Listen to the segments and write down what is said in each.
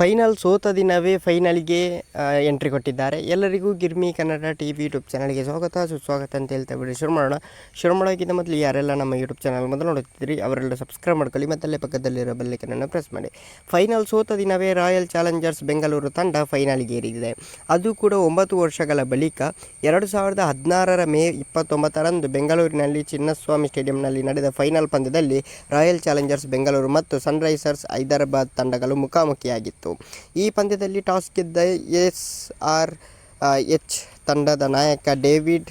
Final ಸೋತ ದಿನವೇ ಫೈನಲ್ಗೆ ಎಂಟ್ರಿ ಕೊಟ್ಟಿದ್ದಾರೆ. ಎಲ್ಲರಿಗೂ Girmi Kannada T V YouTube ಚಾನಲ್ಗೆ ಸ್ವಾಗತ, ಸುಸ್ವಾಗತ ಅಂತ ಹೇಳ್ತಾ ಬಿಡಿ ಶುರು ಮಾಡೋಣ ಶುರು ಮಾಡೋಕ್ಕಿಂತ ಮೊದಲು ಯಾರೆಲ್ಲ ನಮ್ಮ ಯೂಟ್ಯೂಬ್ ಚಾನಲ್ ಮೊದಲು ನೋಡುತ್ತಿದ್ದೀರಿ, ಅವರೆಲ್ಲ ಸಬ್ಸ್ಕ್ರೈಬ್ ಮಾಡ್ಕೊಳ್ಳಿ, ಮತ್ತಲ್ಲೇ ಪಕ್ಕದಲ್ಲಿರೋ ಬೆಲ್ಲೈಕನನ್ನು ಪ್ರೆಸ್ ಮಾಡಿ. ಫೈನಲ್ ಸೋತ ದಿನವೇ ರಾಯಲ್ ಚಾಲೆಂಜರ್ಸ್ ಬೆಂಗಳೂರು ತಂಡ ಫೈನಲ್ಗೆ ಏರಿದೆ. ಅದು ಕೂಡ ಒಂಬತ್ತು ವರ್ಷಗಳ ಬಳಿಕ ಎರಡು ಸಾವಿರದ ಹದಿನಾರರ ಮೇ ಇಪ್ಪತ್ತೊಂಬತ್ತರಂದು ಬೆಂಗಳೂರಿನಲ್ಲಿ ಚಿನ್ನಸ್ವಾಮಿ ಸ್ಟೇಡಿಯಂನಲ್ಲಿ ನಡೆದ ಫೈನಲ್ ಪಂದ್ಯದಲ್ಲಿ ರಾಯಲ್ ಚಾಲೆಂಜರ್ಸ್ ಬೆಂಗಳೂರು ಮತ್ತು ಸನ್ರೈಸರ್ಸ್ ಹೈದರಾಬಾದ್ ತಂಡಗಳು ಮುಖಾಮುಖಿಯಾಗಿತ್ತು. ಈ ಪಂದ್ಯದಲ್ಲಿ ಟಾಸ್ ಗೆದ್ದ ಎಸ್ ಆರ್ ಎಚ್ ತಂಡದ ನಾಯಕ ಡೇವಿಡ್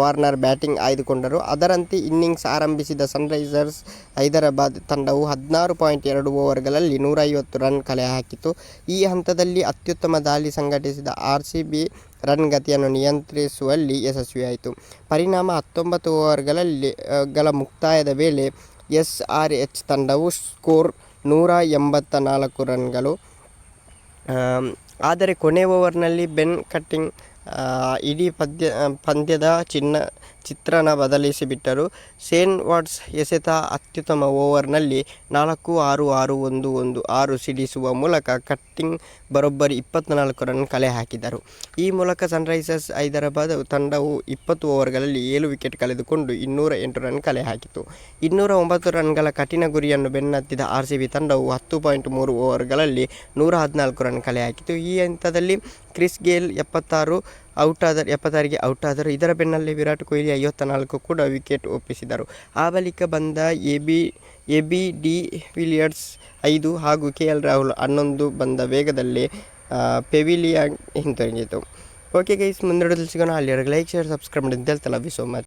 ವಾರ್ನರ್ ಬ್ಯಾಟಿಂಗ್ ಆಯ್ದುಕೊಂಡರು. ಅದರಂತೆ ಇನ್ನಿಂಗ್ಸ್ ಆರಂಭಿಸಿದ ಸನ್ರೈಸರ್ಸ್ ಹೈದರಾಬಾದ್ ತಂಡವು ಹದಿನಾರು ಪಾಯಿಂಟ್ ಎರಡು ಓವರ್ಗಳಲ್ಲಿ ನೂರೈವತ್ತು ರನ್ ಕಲೆ ಹಾಕಿತು ಈ ಹಂತದಲ್ಲಿ ಅತ್ಯುತ್ತಮ ದಾಳಿ ಸಂಘಟಿಸಿದ ಆರ್ ಸಿ ಬಿ ರನ್ ಗತಿಯನ್ನು ನಿಯಂತ್ರಿಸುವಲ್ಲಿ ಯಶಸ್ವಿಯಾಯಿತು. ಪರಿಣಾಮ ಹತ್ತೊಂಬತ್ತು ಓವರ್ಗಳಲ್ಲಿ ಗಳ ಮುಕ್ತಾಯದ ವೇಳೆ ಎಸ್ ಆರ್ ಎಚ್ ತಂಡವು ಸ್ಕೋರ್ ನೂರ ಎಂಬತ್ತ ನಾಲ್ಕು ರನ್ಗಳು ಆದರೆ ಕೊನೆ ಓವರ್ನಲ್ಲಿ ಬೆನ್ ಕಟ್ಟಿಂಗ್ ಇಡೀ ಪದ್ಯ ಪಂದ್ಯದ ಚಿನ್ನ ಚಿತ್ರಣ ಬದಲಿಸಿಬಿಟ್ಟರು. ಸೇನ್ ವಾಟ್ಸ್ ಎಸೆತ ಅತ್ಯುತ್ತಮ ಓವರ್ನಲ್ಲಿ ನಾಲ್ಕು ಆರು ಆರು ಒಂದು ಒಂದು ಆರು ಸಿಡಿಸುವ ಮೂಲಕ ಕಟ್ಟಿಂಗ್ ಬರೋಬ್ಬರಿ ಇಪ್ಪತ್ತ್ನಾಲ್ಕು ರನ್ ಕಲೆ ಹಾಕಿದರು. ಈ ಮೂಲಕ ಸನ್ರೈಸರ್ಸ್ ಹೈದರಾಬಾದ್ ತಂಡವು ಇಪ್ಪತ್ತು ಓವರ್ಗಳಲ್ಲಿ ಏಳು ವಿಕೆಟ್ ಕಳೆದುಕೊಂಡು ಇನ್ನೂರ ಎಂಟು ರನ್ ಕಲೆ ಹಾಕಿತು. ಇನ್ನೂರ ಒಂಬತ್ತು ರನ್ಗಳ ಕಠಿಣ ಗುರಿಯನ್ನು ಬೆನ್ನತ್ತಿದ ಆರ್ ಸಿ ಬಿ ತಂಡವು ಹತ್ತು ಪಾಯಿಂಟ್ ಮೂರು ಓವರ್ಗಳಲ್ಲಿ ನೂರ ಹದಿನಾಲ್ಕು ರನ್ ಕಲೆ ಹಾಕಿತು. ಈ ಹಂತದಲ್ಲಿ ಕ್ರಿಸ್ ಗೇಲ್ ಎಪ್ಪತ್ತಾರು ಔಟ್ ಆದ ಎಪ್ಪತ್ತಾರಿಗೆ ಔಟ್ ಆದರು ಇದರ ಬೆನ್ನಲ್ಲೇ ವಿರಾಟ್ ಕೊಹ್ಲಿ ಐವತ್ತ ನಾಲ್ಕು ಕೂಡ ವಿಕೆಟ್ ಒಪ್ಪಿಸಿದರು. ಆ ಬಳಿಕ ಬಂದ A B A B de Villiers ಐದು ಹಾಗೂ ಕೆ ಎಲ್ ರಾಹುಲ್ ಹನ್ನೊಂದು ಬಂದ ವೇಗದಲ್ಲಿ ಪೆವಿಲಿಯನ್ ಹಿಂತಿರುಗಿತು. ಓಕೆ ಗೈಸ್ ಮುಂದೆ ಸಿಗೋಣ. ಅಲ್ಲಿವರೆಗೆ ಲೈಕ್ ಶೇರ್ ಸಬ್ಸ್ಕ್ರೈಬ್ ಮಾಡಿ ಅಂತ ಲವ್ ವಿ ಸೋ ಮಚ್